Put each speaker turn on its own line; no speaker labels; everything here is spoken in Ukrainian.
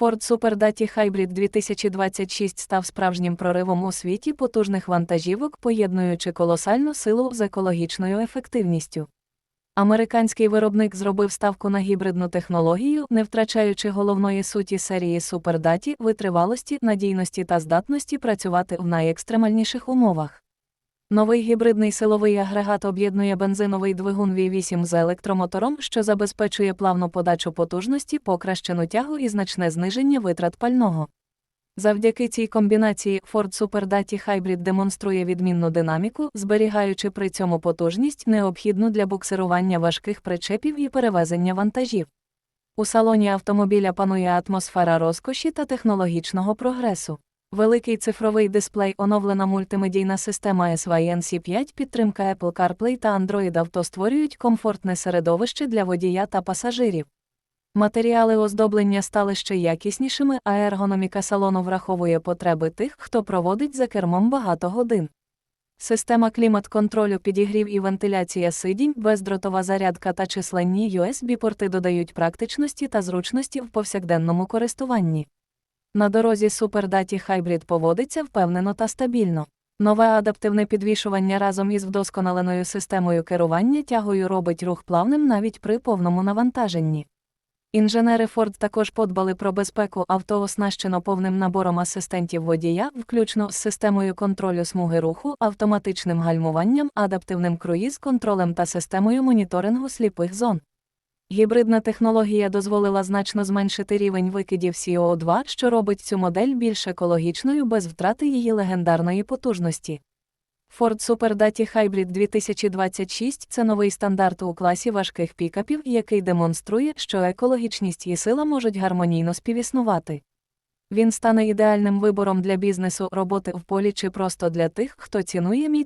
Ford Super Duty Hybrid 2026 став справжнім проривом у світі потужних вантажівок, поєднуючи колосальну силу з екологічною ефективністю. Американський виробник зробив ставку на гібридну технологію, не втрачаючи головної суті серії Duty – витривалості, надійності та здатності працювати в найекстремальніших умовах. Новий гібридний силовий агрегат об'єднує бензиновий двигун V8 з електромотором, що забезпечує плавну подачу потужності, покращену тягу і значне зниження витрат пального. Завдяки цій комбінації Ford Super Duty Hybrid демонструє відмінну динаміку, зберігаючи при цьому потужність, необхідну для буксирування важких причепів і перевезення вантажів. У салоні автомобіля панує атмосфера розкоші та технологічного прогресу. Великий цифровий дисплей, оновлена мультимедійна система SYNC 5, підтримка Apple CarPlay та Android Auto створюють комфортне середовище для водія та пасажирів. Матеріали оздоблення стали ще якіснішими, а ергономіка салону враховує потреби тих, хто проводить за кермом багато годин. Система клімат-контролю, підігрів і вентиляція сидінь, бездротова зарядка та численні USB-порти додають практичності та зручності в повсякденному користуванні. На дорозі Duty Hybrid поводиться впевнено та стабільно. Нове адаптивне підвішування разом із вдосконаленою системою керування тягою робить рух плавним навіть при повному навантаженні. Інженери Ford також подбали про безпеку авто оснащено повним набором асистентів водія, включно з системою контролю смуги руху, автоматичним гальмуванням, адаптивним круїз-контролем та системою моніторингу сліпих зон. Гібридна технологія дозволила значно зменшити рівень викидів CO2, що робить цю модель більш екологічною без втрати її легендарної потужності. Ford Super Duty Hybrid 2026 це новий стандарт у класі важких пікапів, який демонструє, що екологічність і сила можуть гармонійно співіснувати. Він стане ідеальним вибором для бізнесу, роботи в полі чи просто для тих, хто цінує міць